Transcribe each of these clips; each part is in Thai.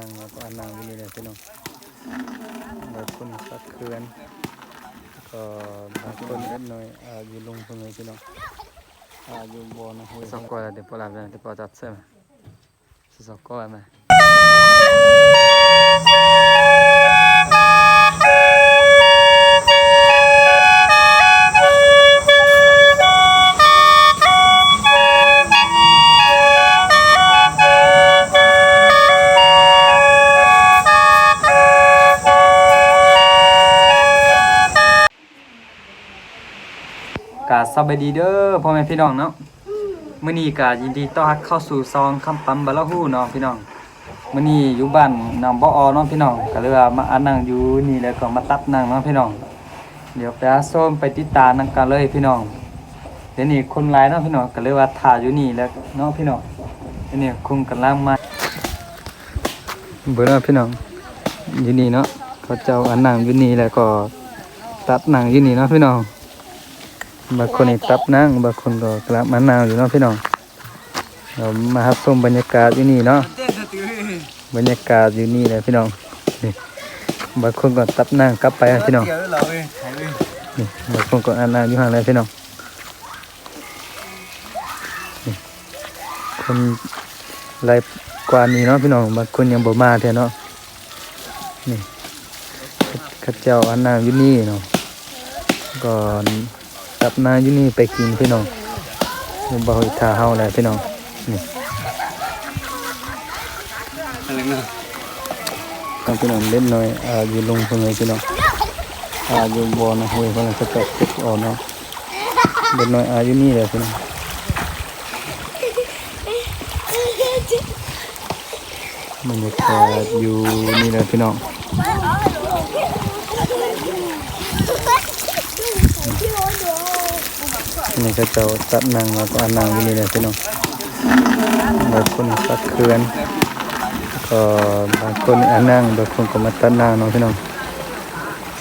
างแล้วก็อันนางนี่เลยพี่น้องบางคนสักเคือนก็บางคนเล็กน้อยอายู่ลงตรงนี้พี่น้องอายู่บนห้วยสกอร์เดี๋ยวพอลาเดี๋ยวพอจัดเสร็จสกอร์ไหม กาสบายดีเด้อพ่อแม่พี่น้องเนาะมื้อนี้ก็ยินดีต้อนรับเข้าสู่ซองคำปั๊มบะละฮู้เนาะพี่น้องมื้อนี้อยู่บ้านน้องบ่ออเนาะพี่น้องก็เลยว่ามาอันนั่งอยู่นี่แล้วก็มาตัดนั่งเนาะพี่น้อง เดี๋ยวไปหาส้มไปติดตามนั่งกันเลยพี่น้องเดี๋ยวนี้คนหลายเนาะพี่น้องก็เลยว่าถ่ายอยู่นี่แล้วเนาะพี่น้องเดี๋ยวนี้คงกำลังมาเบิ่งเนาะพี่น้องอยู่นี่เนาะเขาเจ้าอันนั่งอยู่นี่แล้วก็ตัดนั่งอยู่นี่เนาะพี่น้อง บางคนนี่ตับนั่งบางคนก็กลับมานาวอยู่เนาะพี่น้องเรามารับชมบรรยากาศอยู่นี่เนาะบรรยากาศอยู่นี่เลยพี่น้องนี่บางคนก็ตับนั่งกลับไปนะพี่น้องนี่บางคนก็อ่านนั่งอยู่ห่างเลยพี่น้องคนหลายกว่านี้เนาะพี่น้องบางคนยังบ่มาแท้เนาะนี่ข้าเจ้าอ่านนั่งอยู่นี่เนาะก่อน กลับมาอยู่นี่ไปกินพี่น้องอยู่บ่อยทาเฮาแหละพี่น้องนี่ต้องพี่น้องเล่นหน่อยอ่าอยู่ลงเพิ่นเลยพี่น้องอ่าอยู่บ่อนะห้วยเพิ่นจะเก็บเออกเนาะเล่นหน่อยอ่าอยู่นี่แหละพี่น้องบรรยากาศอยู่นี่แหละพี่น้อง นี่ก็จะตัดนางแล้วก็อานางอยู่นี่เลยพี่น้องบางคนตัดเคลื่อนก็บางคนอานางบางคนก็มาตัดนางเนาะพี่น้อง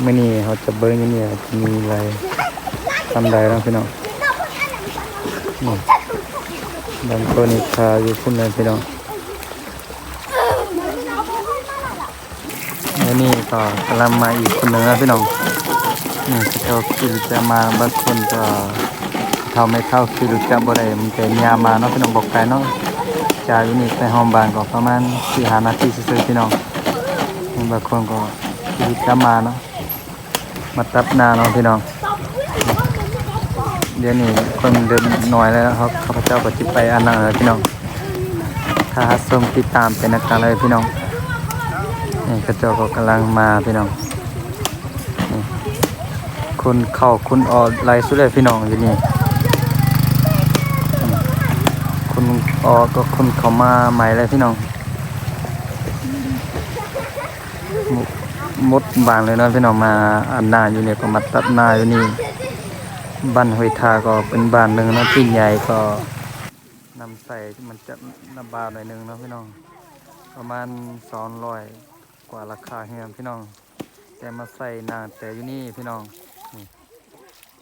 ไม่นี่เขาจะเบิ้งอยู่นี่จะมีอะไรทำได้เนาะพี่น้องบางคนนี่พาอยู่พุ่นเลยพี่น้องแล้วนี่ก็กำลังมาอีกคนหนึ่งนะพี่น้อง นี่ก็เขาคือจะมาบางคนก็เท่าไม่เท่าคือจะบ่ได้มันแต่ยามาเนาะพี่น้องบอกไปเนาะจากอยู่นี่ไปห้องบานก็ประมาณสี่ห้านาทีซื่อๆพี่น้องบางคนก็คือจะมาเนาะมาตับนาเนาะพี่น้องเดี๋ยวนี้คนเดินหน่อยแล้วเขาข้าพเจ้าก็จิไปอันนั้นเลยพี่น้องถ้าส้มติดตามเป็นนักการเลยพี่น้องนี่กระเจ้าก็กำลังมาพี่น้อง คุณเข้าคุณออกไลสุดเลยพี่น้องอยู่นี่คุณออกก็คุณเข้ามาใหม่เลยพี่น้องมดบานเลยนะพี่น้องมาอันนาอยู่เนี่ยก็มาตัดหนาอยู่นี่บ้านหอยทาก็เป็นบ้านหนึ่งนะที่ใหญ่ก็นำใส่มันจะนำบาหน่อยหนึ่งนะพี่น้อง ประมาณสองร้อยกว่าราคาเฮียพี่น้อง แต่มาใส่นาแต่อยู่นี่พี่น้อง นี่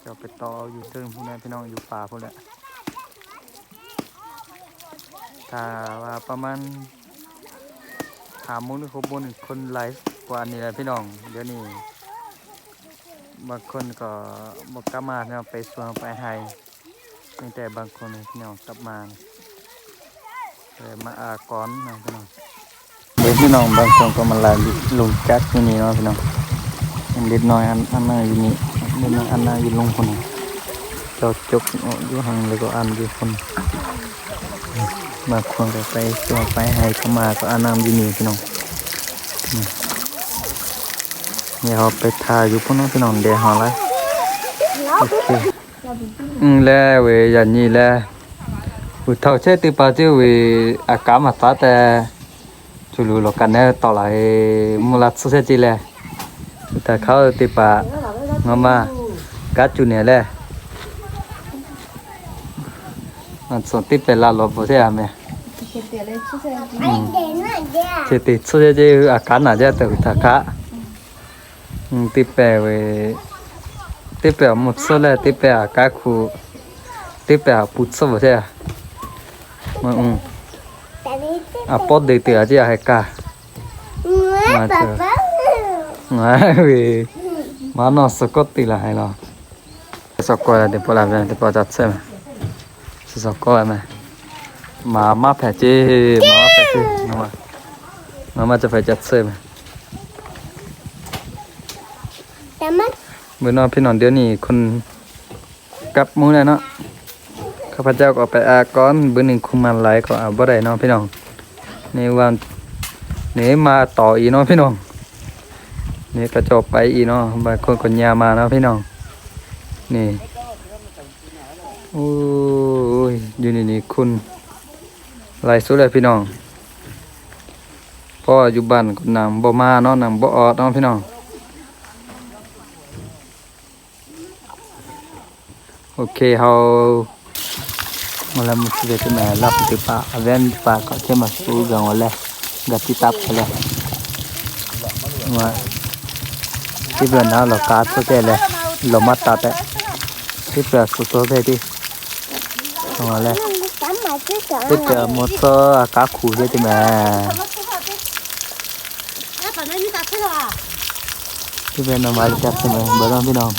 จะไปต่ออยู่เทิงพวกนี้พี่น้องอยู่ป่าพวกนี้ถ้าว่าประมาณหาโมงหรือหกโมงนี่คนไลฟ์กว่านี้แหละพี่น้อง เดี๋ยวนี้บางคนก็บอกกลับมาเนาะไปสวนไปไฮมีแต่บางคนพี่น้องกลับมาเลยมาอาก่อนนะพี่น้องเดี๋ยวพี่น้องบางคนก็มาไลฟ์ลงจักที่นี่เนาะพี่น้อง เล็กน้อยอันอันน่าอยู่นี่เล็กน้อยอันน่าอยู่ลงคนจ้าจกอยู่หังแล้วก็อันอยู่คนบางคนก็ไปตัวไปให้เข้ามาก็อันน้ำอยู่นี่พี่น้องนี่นี่เขาไปทาอยู่พุ่นเน้องพี่น้องเดี๋ยวเขาไรโอเคอืมแล้วเวยอย่างนี้แหละอุทธเชติปาเจเว้ยอากาศมาตาแต่จุลูโลกันเนี่ยต่อไหลมุลัดสุเสจีแหละ ta khao ti pa ngama cá chu nè le anh son ti pe la lo bo se à mẹ chỉ ti chu se je à cá na ja ta ta cá ti pe we ti pe một số le ti pe à cá khu ti pe à bút số bo se à mà ừ à pot de ti à je à cá mà chờ Đấy, má nó sơ cốt tì lại nó Sơ coi là để bỏ làm để bỏ chặt xem Sơ coi mà Mà má phải chê, má phải chê Nó mà Má máจะ phải chặt xem แต่มันมื้อนอนพี่นอนเดี๋ยวนี้คนกลับมือแล้วเนาะข้าพเจ้าก็ไปอาก่อนเบื้อหนึ่งคุมมันหลายก็เอาบ่ได้เนาะพี่น้องในวันนี้มาต่ออีเนาะพี่น้อง นี่ก็จบไปอีเนาะบางคนคนยามาเนาะพี่น้อง นี่โอ้ยอยู่นี่นี่คุณลายสุดเลยพี่น้องพ่ออยู่บ้านก็นำบ่มาเนาะนำบ่ออกเนาะพี่น้อง Ok, hầu mà làm một việc cái này lắp từ pa aven pa có thêm mà số gần ở đây gặp tí tap ở đây mà cái vườn nào là cá số thế này là mắt tạt đấy cái vườn số số thế đi ở đây มันสามารถช่วยกัน cái vườn một số cá khủ thế thì mà Apa nani tak kira? cái vườn nó mà chặt thì mà bữa đó biết không